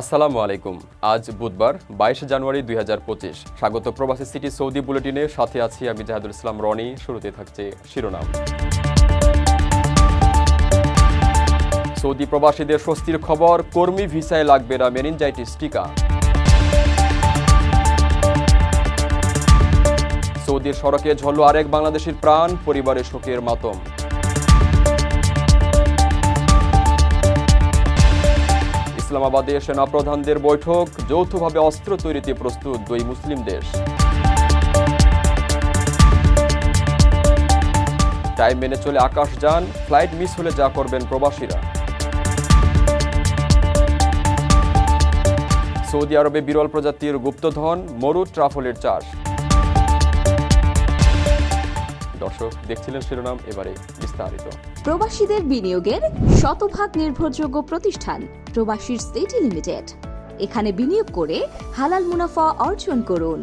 আসসালামু আলাইকুম। আজ বুধবার, বাইশে জানুয়ারি দুই হাজার পঁচিশ। স্বাগত প্রবাসী সিটি সৌদি বুলেটিনে। সাথে আছি আমি জাহাদুল ইসলাম রনি। শুরুতে থাকছে শিরোনাম। সৌদি প্রবাসীদের স্বস্তির খবর, কর্মী ভিসায় লাগবে না মেনিনজাইটিস টিকা। সৌদির সড়কে ঝরল আরেক বাংলাদেশের প্রাণ, পরিবারের শোকের মাতম। ইসলামাবাদে সেনাপ্রধানদের বৈঠক, যৌথভাবে অস্ত্র তৈরিতে প্রস্তুত দুই মুসলিম দেশ। টাইম মেনে চলে আকাশ যান, ফ্লাইট মিস হলে যা করবেন প্রবাসীরা। সৌদি আরবে বিরল প্রজাতির গুপ্তধন, মরু ট্রাফলের চাষ। দর্শক দেখছিলেন শিরোনাম, এবারে বিস্তারিত। প্রবাসীদের বিনিয়োগের শতভাগ নির্ভরযোগ্য প্রতিষ্ঠান, প্রবাসীর সিটি লিমিটেড। এখানে বিনিয়োগ করে হালাল মুনাফা অর্জন করুন।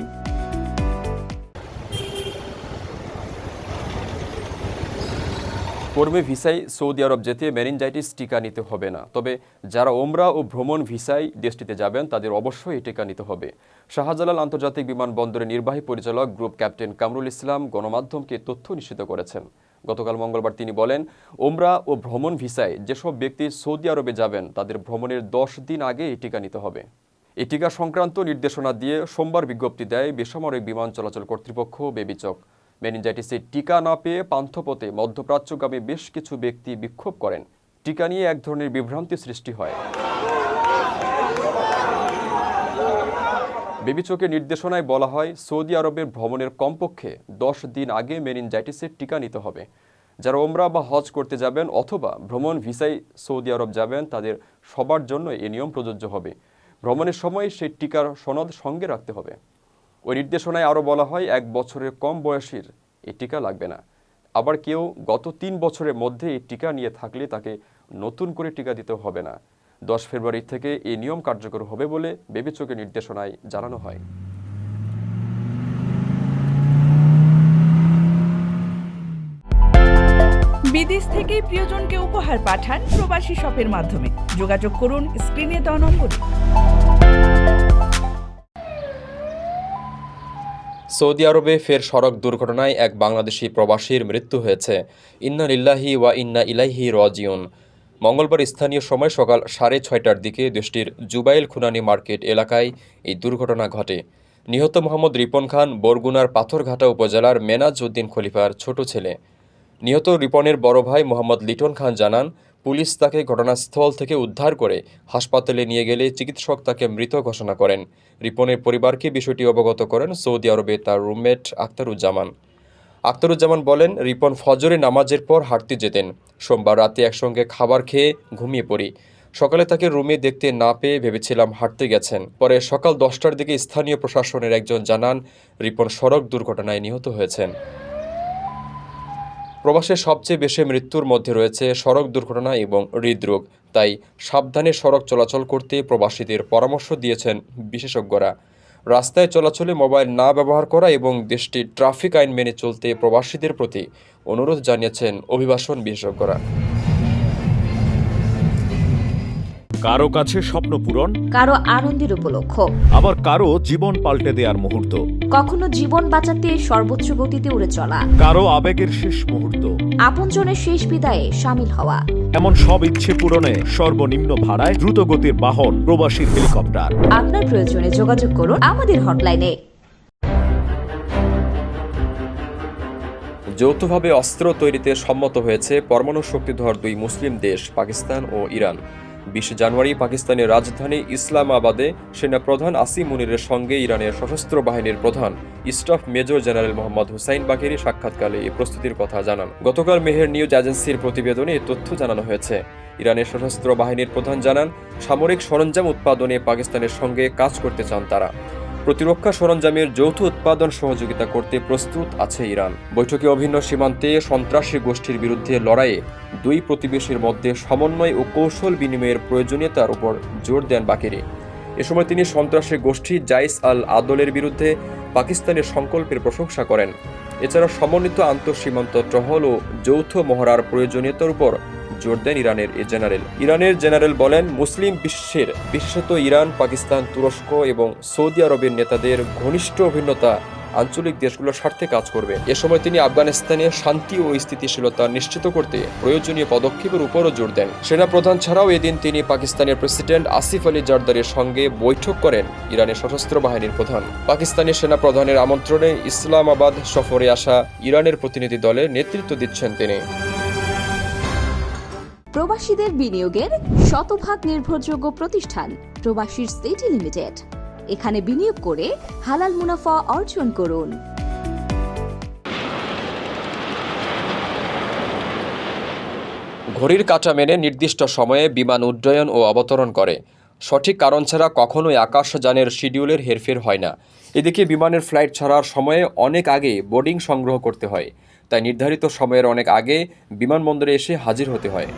কর্মী ভিসায় সৌদি আরব যেতে মেনিনজাইটিস টিকা নিতে হবে না। তবে যারা ওমরা ও ভ্রমণ ভিসায় দেশটিতে যাবেন, তাদের অবশ্যই টিকা নিতে হবে। শাহজালাল আন্তর্জাতিক বিমানবন্দরের নির্বাহী পরিচালক গ্রুপ ক্যাপ্টেন কামরুল ইসলাম গণমাধ্যমকে তথ্য নিশ্চিত করেছেন। গতকাল মঙ্গলবার তিনি বলেন, ওমরা ও ভ্রমণ ভিসায় যেসব ব্যক্তি সৌদি আরবে যাবেন, তাদের ভ্রমণের দশ দিন আগে এই টিকা নিতে হবে। এই টিকা সংক্রান্ত নির্দেশনা দিয়ে সোমবার বিজ্ঞপ্তি দেয়, বেসামরিক বিমান চলাচল কর্তৃপক্ষ বেবিচক। মেনিনজাইটিসের টিকা না পেয়ে পান্থপথে মধ্যপ্রাচ্যগামী বেশ কিছু ব্যক্তি বিক্ষোভ করেন। টিকা নিয়ে এক ধরনের বিভ্রান্তি সৃষ্টি হয়। বেবিচকের নির্দেশনায় বলা হয়, সৌদি আরবের ভ্রমণের কমপক্ষে দশ দিন আগে মেনিনজাইটিসের টিকা নিতে হবে। যারা ওমরা বা হজ করতে যাবেন অথবা ভ্রমণ ভিসায় সৌদি আরব যাবেন, তাদের সবার জন্য এ নিয়ম প্রযোজ্য হবে। ভ্রমণের সময় সেই টিকার সনদ সঙ্গে রাখতে হবে। ওই নির্দেশনায় আরও বলা হয়, এক বছরের কম বয়সীর এই টিকা লাগবে না। আবার কেউ গত তিন বছরের মধ্যে এই টিকা নিয়ে থাকলে তাকে নতুন করে টিকা দিতে হবে না। দশ ফেব্রুয়ারি থেকে এই নিয়ম কার্যকর হবে বলে বেবিচকের নির্দেশনায় জানানো হয়। বিদেশ থেকে প্রিয়জনকে উপহার পাঠান প্রবাসী শপের মাধ্যমে। যোগাযোগ করুন স্ক্রিনে দেওয়া নম্বরে। সৌদি আরবে ফের সড়ক দুর্ঘটনায় এক বাংলাদেশি প্রবাসীর মৃত্যু হয়েছে। ইন্না লিল্লাহি ওয়া ইন্না ইলাইহি রাজিউন। মঙ্গলবার স্থানীয় সময় সকাল সাড়ে ছয়টার দিকে দেশটির জুবাইল খুনানি মার্কেট এলাকায় এই দুর্ঘটনা ঘটে। নিহত মোহাম্মদ রিপন খান বরগুনার পাথরঘাটা উপজেলার মেনাজ উদ্দিন খলিফার ছোট ছেলে। নিহত রিপনের বড় ভাই মোহাম্মদ লিটন খান জানান পুলিশ তাকে ঘটনাস্থল থেকে উদ্ধার করে হাসপাতালে নিয়ে গেলে চিকিৎসক তাকে মৃত ঘোষণা করেন। রিপনের পরিবারকে বিষয়টি অবগত করেন সৌদি আরবে তার রুমমেট আখতারুজ্জামান। আখতারুজ্জামান বলেন, রিপন ফজরে নামাজের পর হাঁটতে যেতেন। সোমবার রাতে একসঙ্গে খাবার খেয়ে ঘুমিয়ে পড়ি। সকালে তাকে রুমে দেখতে না পেয়ে ভেবেছিলাম হাঁটতে গেছেন। পরে সকাল দশটার দিকে স্থানীয় প্রশাসনের একজন জানান, রিপন সড়ক দুর্ঘটনায় নিহত হয়েছেন। প্রবাসে সবচেয়ে বেশি মৃত্যুর মধ্যে রয়েছে সড়ক দুর্ঘটনা এবং হৃদরোগ। তাই সাবধানে সড়ক চলাচল করতে প্রবাসীদের পরামর্শ দিয়েছেন বিশেষজ্ঞরা। রাস্তায় চলাচলে মোবাইল না ব্যবহার করা এবং দেশটির ট্রাফিক আইন মেনে চলতে প্রবাসীদের প্রতি অনুরোধ জানিয়েছেন অভিবাসন বিশেষজ্ঞরা। কারও কাছে স্বপ্ন পূরণ কারও আনন্দের উপলক্ষ। আবার কারও জীবন পাল্টে দেওয়ার মুহূর্ত। কখনো জীবন বাঁচাতে সর্বোচ্চ গতিতে উড়ে চলা। কারও আবেগের শেষ মুহূর্ত। আপনজনের শেষ বিদায়ে সামিল হওয়া। এমন সব ইচ্ছে পূরণে সর্বনিম্ন ভাড়ায় দ্রুত গতির বাহন প্রবাসীর হেলিকপ্টার। আপনার প্রয়োজনে যোগাযোগ করুন আমাদের হটলাইনে। যৌথভাবে অস্ত্র তৈরিতে সম্মত হয়েছে পরমাণু শক্তিধর দুই মুসলিম দেশ পাকিস্তান ও ইরান। বিশে জানুয়ারি পাকিস্তানের রাজধানী ইসলামাবাদে সেনাপ্রধান আসিম মুনিরের সঙ্গে ইরানের সশস্ত্র বাহিনীর প্রধান staff major general Mohammad Hossein Bagheri সাক্ষাৎকালে এই প্রস্তুতির কথা জানান। গতকাল মেহের নিউজ এজেন্সির প্রতিবেদনে এই তথ্য জানানো হয়েছে। ইরানের সশস্ত্র বাহিনীর প্রধান জানান, সামরিক সরঞ্জাম উৎপাদনে পাকিস্তানের সঙ্গে কাজ করতে চান তারা। প্রতিরক্ষা সরঞ্জামের যৌথ উৎপাদন সহযোগিতা করতে প্রস্তুত আছে ইরান। বৈঠকে অভিন্ন সীমান্তে সন্ত্রাসী গোষ্ঠীর বিরুদ্ধে লড়াইয়ে দুই প্রতিবেশীর মধ্যে সমন্বয় ও কৌশল বিনিময়ের প্রয়োজনীয়তার উপর জোর দেন বাকিরে। এ সময় তিনি সন্ত্রাসী গোষ্ঠী জাইস আল আদলের বিরুদ্ধে পাকিস্তানের সংকল্পের প্রশংসা করেন। এছাড়া সমন্বিত আন্তঃসীমান্ত টহল ও যৌথ মহড়ার প্রয়োজনীয়তার উপর জোর দেন ইরানের এ জেনারেল। ইরানের জেনারেল বলেন, মুসলিম বিশ্বের, বিশেষত ইরান, পাকিস্তান, তুরস্ক এবং সৌদি আরবের নেতাদের ঘনিষ্ঠ অভিন্নতা আঞ্চলিক দেশগুলোর স্বার্থে কাজ করবে। এ সময় তিনি আফগানিস্তানে শান্তি ও স্থিতিশীলতা নিশ্চিত করতে প্রয়োজনীয় পদক্ষেপের উপরও জোর দেন। সেনাপ্রধান ছাড়াও এদিন তিনি পাকিস্তানের প্রেসিডেন্ট আসিফ আলী জারদারের সঙ্গে বৈঠক করেন ইরানের সশস্ত্র বাহিনীর প্রধান। পাকিস্তানের সেনাপ্রধানের আমন্ত্রণে ইসলামাবাদ সফরে আসা ইরানের প্রতিনিধি দলের নেতৃত্ব দিচ্ছেন তিনি। প্রবাসীদের বিনিয়োগের শতভাগ নির্ভরযোগ্য প্রতিষ্ঠান প্রবাসীর সিটি লিমিটেড। এখানে বিনিয়োগ করে হালাল মুনাফা অর্জন করুন। ঘড়ির কাঁটা মেনে নির্দিষ্ট সময়ে বিমান উড্ডয়ন ও অবতরণ করে। সঠিক কারণ ছাড়া কখনোই আকাশযানের শিডিউলের হেরফের হয় না। এদিকে বিমানের ফ্লাইট ছাড়ার সময়ে অনেক আগে বোর্ডিং সংগ্রহ করতে হয়। তাই নির্ধারিত সময়ের অনেক আগে বিমানবন্দরে এসে হাজির হতে হয়।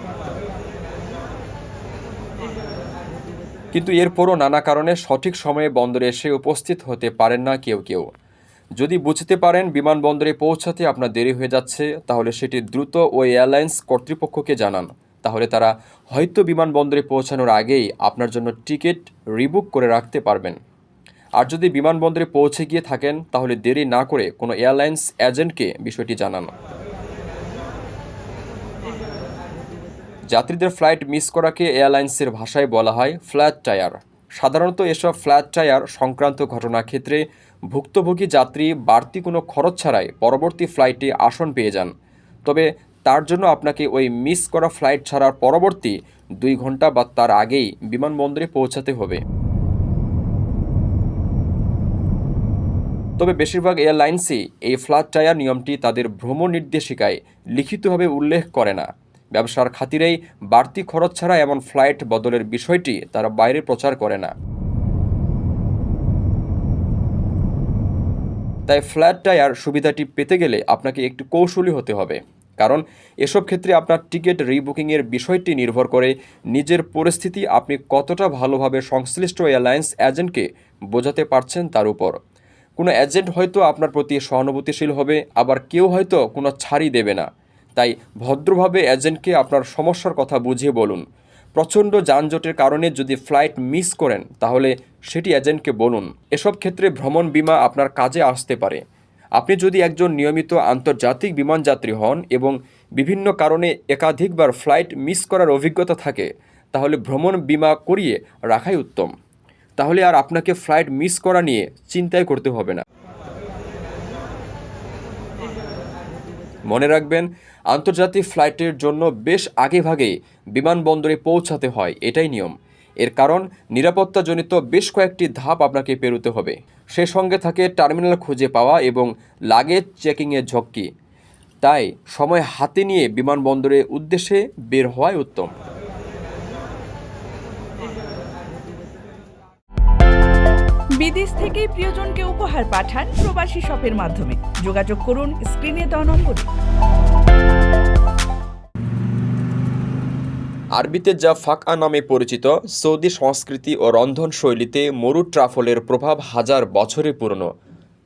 কিন্তু এরপরও নানা কারণে সঠিক সময়ে বন্দরে এসে উপস্থিত হতে পারেন না কেউ কেউ। যদি বুঝতে পারেন বিমানবন্দরে পৌঁছাতে আপনার দেরি হয়ে যাচ্ছে, তাহলে সেটি দ্রুত ওই এয়ারলাইন্স কর্তৃপক্ষকে জানান। তাহলে তারা হয়তো বিমানবন্দরে পৌঁছানোর আগেই আপনার জন্য টিকিট রিবুক করে রাখতে পারবেন। আর যদি বিমানবন্দরে পৌঁছে গিয়ে থাকেন, তাহলে দেরি না করে কোনো এয়ারলাইন্স এজেন্টকে বিষয়টি জানান। যাত্রীদের ফ্লাইট মিস করাকে এয়ারলাইন্সের ভাষায় বলা হয় ফ্ল্যাট টায়ার। সাধারণত এসব ফ্ল্যাট টায়ার সংক্রান্ত ঘটনা ক্ষেত্রে ভুক্তভোগী যাত্রী বাড়তি কোনো খরচ ছাড়াই পরবর্তী ফ্লাইটে আসন পেয়ে যান। তবে তার জন্য আপনাকে ওই মিস করা ফ্লাইট ছাড়ার পরবর্তী দুই ঘণ্টা বা তার আগেই বিমানবন্দরে পৌঁছাতে হবে। তবে বেশিরভাগ এয়ারলাইন্সই এই ফ্ল্যাট টায়ার নিয়মটি তাদের ভ্রমণ নির্দেশিকায় লিখিতভাবে উল্লেখ করে না। ব্যবসার খাতিরেই বাড়তি খরচ ছাড়া এমন ফ্লাইট বদলের বিষয়টি তারা বাইরে প্রচার করে না। তাই ফ্ল্যাট টায়ার সুবিধাটি পেতে গেলে আপনাকে একটু কৌশলী হতে হবে। কারণ এসব ক্ষেত্রে আপনার টিকিট রিবুকিংয়ের বিষয়টি নির্ভর করে নিজের পরিস্থিতি আপনি কতটা ভালোভাবে সংশ্লিষ্ট এয়ারলাইন্স এজেন্টকে বোঝাতে পারছেন তার উপর। কোনো এজেন্ট হয়তো আপনার প্রতি সহানুভূতিশীল হবে, আবার কেউ হয়তো কোনো ছাড়ই দেবে না। তাই ভদ্রভাবে এজেন্টকে আপনার সমস্যার কথা বুঝিয়ে বলুন। প্রচণ্ড যানজটের কারণে যদি ফ্লাইট মিস করেন, তাহলে সেটি এজেন্টকে বলুন। এসব ক্ষেত্রে ভ্রমণ বীমা আপনার কাজে আসতে পারে। আপনি যদি একজন নিয়মিত আন্তর্জাতিক বিমানযাত্রী হন এবং বিভিন্ন কারণে একাধিকবার ফ্লাইট মিস করার অভিজ্ঞতা থাকে, তাহলে ভ্রমণ বীমা করিয়ে রাখাই উত্তম। তাহলে আর আপনাকে ফ্লাইট মিস করা নিয়ে চিন্তাই করতে হবে না। মনে রাখবেন, আন্তর্জাতিক ফ্লাইটের জন্য বেশ আগেভাগে বিমানবন্দরে পৌঁছাতে হয়, এটাই নিয়ম। এর কারণ, নিরাপত্তাজনিত বেশ কয়েকটি ধাপ আপনাকে পেরোতে হবে। সে সঙ্গে থাকে টার্মিনাল খুঁজে পাওয়া এবং লাগেজ চেকিংয়ের ঝক্কি। তাই সময় হাতে নিয়ে বিমানবন্দরের উদ্দেশ্যে বের হওয়াই উত্তম। বিদেশ থেকে প্রিয়জনকে উপহার পাঠান প্রবাসী শপের মাধ্যমে। যোগাযোগ করুন, স্ক্রিনে দেওয়া নম্বরে। আরবিতে যা ফাকআ নামে পরিচিত, সৌদি সংস্কৃতি ও রন্ধন শৈলীতে মরু ট্রাফলের প্রভাব হাজার বছরে পুরনো।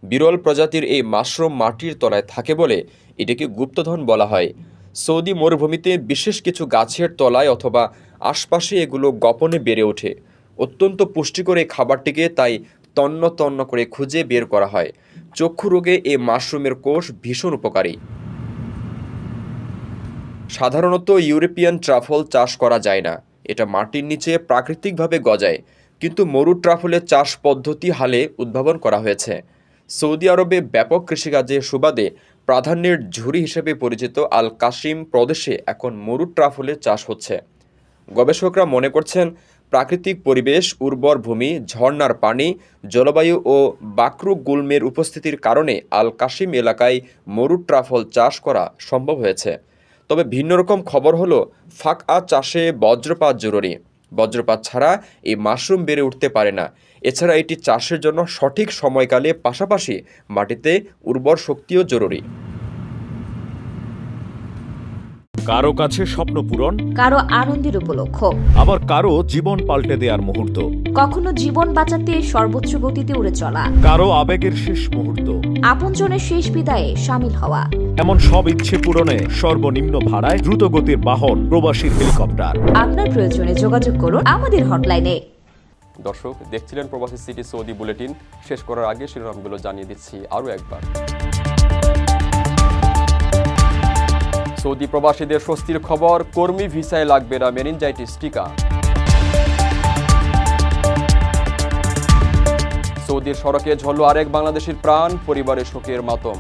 বিরল প্রজাতির এই মাশরুম মাটির তলায় থাকে বলে এটিকে গুপ্তধন বলা হয়। সৌদি মরুভূমিতে বিশেষ কিছু গাছের তলায় অথবা আশপাশে এগুলো গোপনে বেড়ে ওঠে। অত্যন্ত পুষ্টিকর এই খাবারটিকে তাই তন্ন তন্ন করে খুঁজে বের করা হয়। চক্ষু রোগে এই মাশরুমের কোষ ভীষণ উপকারী। সাধারণত ইউরোপিয়ান ট্রাফল চাষ করা যায় না। এটা মাটির নিচে প্রাকৃতিকভাবে গজায়, কিন্তু মরু ট্রাফলের চাষ পদ্ধতি হালে উদ্ভাবন করা হয়েছে। সৌদি আরবে ব্যাপক কৃষিকাজে সুবাদে প্রাধান্যের ঝুড়ি হিসেবে পরিচিত আল কাশিম প্রদেশে এখন মরু ট্রাফলের চাষ হচ্ছে। গবেষকরা মনে করছেন প্রাকৃতিক পরিবেশ, উর্বর ভূমি ঝর্নার পানি, জলবায়ু ও বাকরু গুল্মের উপস্থিতির কারণে আল কাশিম এলাকায় মরু ট্রাফল চাষ করা সম্ভব হয়েছে। তবে ভিন্ন রকম খবর হলো, ফাঁক চাষে বজ্রপাত জরুরি। বজ্রপাত ছাড়া এই মাশরুম বেড়ে উঠতে পারে না। এছাড়া এটি চাষের জন্য সঠিক সময়কালে পাশাপাশি মাটিতে উর্বর শক্তিও জরুরি। কারও কাছে স্বপ্ন পূরণ কারও আনন্দের উপলক্ষ আবার কারও জীবন পাল্টে দেওয়ার মুহূর্ত। কখনো জীবন বাঁচাতে সর্বোচ্চ গতিতে উড়ে চলা। কারও আবেগের শেষ মুহূর্ত। আপনজনের শেষ বিদায়ে সামিল হওয়া। এমন সব ইচ্ছে পূরণে সর্বনিম্ন ভাড়ায় দ্রুত গতির বাহন প্রবাসীর হেলিকপ্টার। আপনার প্রয়োজনে যোগাযোগ করুন আমাদের হটলাইনে। দর্শক দেখছিলেন প্রবাসী সিটি সৌদি বুলেটিন। শেষ করার আগে শিরোনামগুলো জানিয়ে দিচ্ছি আরও একবার। সৌদি প্রবাসীদের স্বস্তির খবর, কর্মী ভিসায় লাগবে না মেনিনজাইটিস টিকা। সৌদির সড়কে ঝরল আরেক বাংলাদেশের প্রাণ, পরিবারের শোকের মাতম।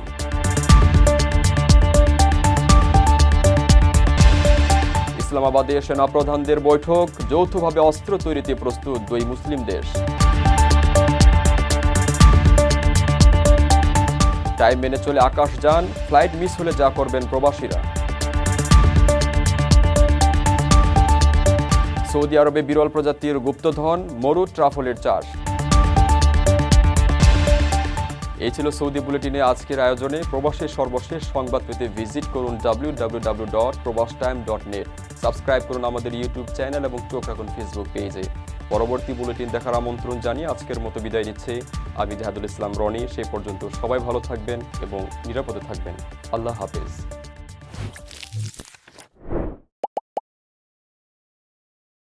ইসলামাবাদে সেনাপ্রধানদের বৈঠক, যৌথভাবে অস্ত্র তৈরিতে প্রস্তুত দুই মুসলিম দেশ। টাইম মেনে চলে আকাশযান ফ্লাইট মিস হলে যা করবেন প্রবাসীরা। সৌদি আরবে বিরল প্রজাতির গুপ্তধন, মরু ট্রাফলের চাষ। এই ছিল সৌদি বুলেটিনে আজকের আয়োজনে। প্রবাসের সর্বশেষ সংবাদ পেতে ভিজিট করুন W W W dot Probash time dot net subscribe করুন আমাদের ইউটিউব চ্যানেল এবং চোখ রাখুন ফেসবুক পেজে। পরবর্তী বুলেটিন দেখার আমন্ত্রণ জানিয়ে আজকের মতো বিদায় নিচ্ছে আমি জাহাদুল ইসলাম রনি। সেই পর্যন্ত সবাই ভালো থাকবেন এবং নিরাপদে থাকবেন। আল্লাহ হাফেজ।